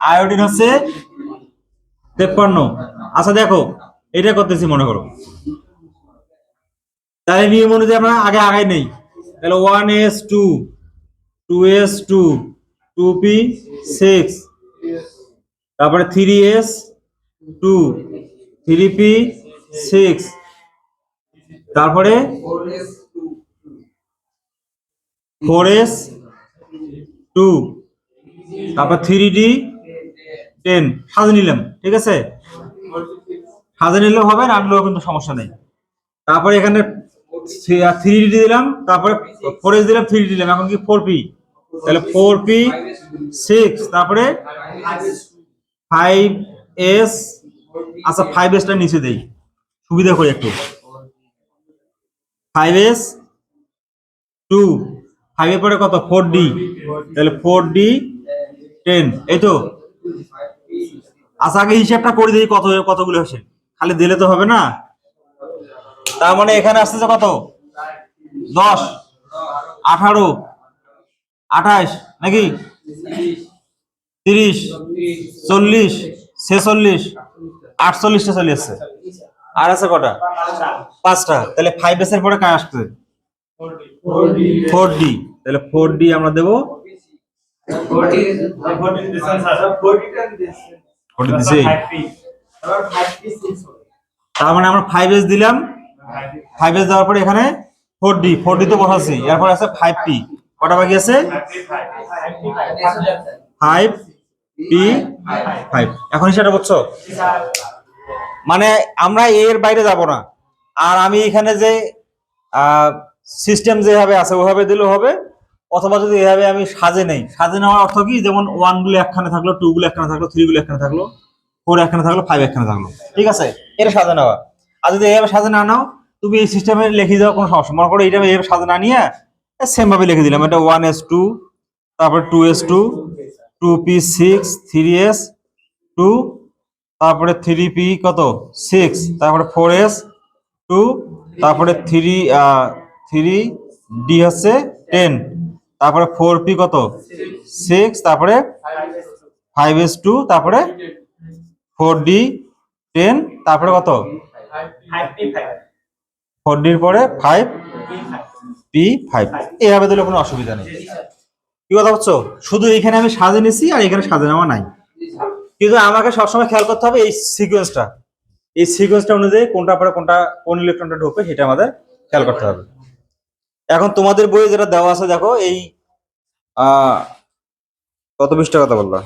Iodine হচ্ছে তেপ্পান্ন। আচ্ছা দেখো, এটা করতেছি মনে করো। তাহলে নিয়ম অনুযায়ী আমরা আগে আগাই নেই। তাহলে one S two two S two two P six তারপরে three S two three P six তারপরে ফোর এস টু তারপর থ্রি ডি টেন সাজে নিলাম, ঠিক আছে? সাজে নিলেও হবে না আনলেও কিন্তু সমস্যা নেই। তারপরে এখানে থ্রি ডি দিলাম, তারপরে ফোর এস দিলাম থ্রি ডি দিলাম, এখন কি ফোর পি তাহলে ফোর পি সিক্স তারপরে ফাইভ এস আচ্ছা ফাইভ এসটা নিচে দেই, সুবিধা করি একটু। ফাইভ এস টু ফাইভের পরে কত? ফোর ডি তাহলে ফোর ডি টেন এই তো? আচ্ছা আগে হিসাবটা করে দিই কত, কতগুলো আসে খালি দিলে তো হবে না। তার মানে এখানে আসতেছে কত? দশ, আঠারো, আঠাশ, নাকি? তিরিশ, চল্লিশ, ছেচল্লিশ, আটচল্লিশটা চলে আসছে আর আছে কটা? পাঁচটা। তাহলে ফাইভ এস এর পরে কাজ আসছে? ফোর ডি তাহলে ফোর ডি আমরা দেবো। ফোরটি দিছি তার মানে আমরা ফাইভ এস দিলাম। ফাইভ এস দেওয়ার পরে এখানে ফোর ডি ফোর ডি তো বসাচ্ছি। এরপর আছে ফাইভ পি কটা বাকি আছে? ফাইভ পি ফাইভ এখন সেটা বুঝছ? মানে আমরা এর বাইরে যাব না। আর আমি এখানে যে সিস্টেম যেভাবে আছে ওভাবে দিলেও হবে। অথবা যদি এভাবে আমি সাজে নেই, সাজে নেওয়ার অর্থ কি? যেমন ওয়ানগুলো একখানে থাকল টু গুলো একখানে থাকল থ্রি গুলো একখানে থাকল ফোর একখানে থাকল ফাইভ একখানে থাকল। ঠিক আছে? এটা সাজে নেওয়া। আর যদি এভাবে সাজে না নাও, তুমি এই সিস্টেমে লিখে দেওয়া কোনো সমস্যা মনে করো এটা এভাবে সাজে না নিয়ে সেম ভাবে লিখে দিলাম। এটা ওয়ান এস টু তারপরে two S two two P six three S two তারপরে থ্রি পি কত? সিক্স তারপরে ফোর এস টু তারপরে থ্রি থ্রি ডি হচ্ছে টেন তারপরে ফোর পি কত? সিক্স, তারপরে ফাইভ এস টু, তারপরে ফোর ডি টেন, তারপরে কত? ফোর ডির পরে ফাইভ পি ফাইভ। এভাবে দিলে কোনো অসুবিধা নেই। কি কথা বলছো? শুধু এখানে আমি সাজে নিছি আর এখানে সাজে নেওয়া নাই। কিন্তু আমাকে সবসময় খেয়াল করতে হবে এই সিকোয়েন্সটা এই সিকোয়েন্সটা অনুযায়ী কোনটা পরে কোনটা কোন ইলেকট্রনটা ঢুকবে সেটা আমাদের খেয়াল করতে হবে। এখন তোমাদের বইয়ে যেটা দেওয়া আছে দেখো এই কত টাকা কথা বললা?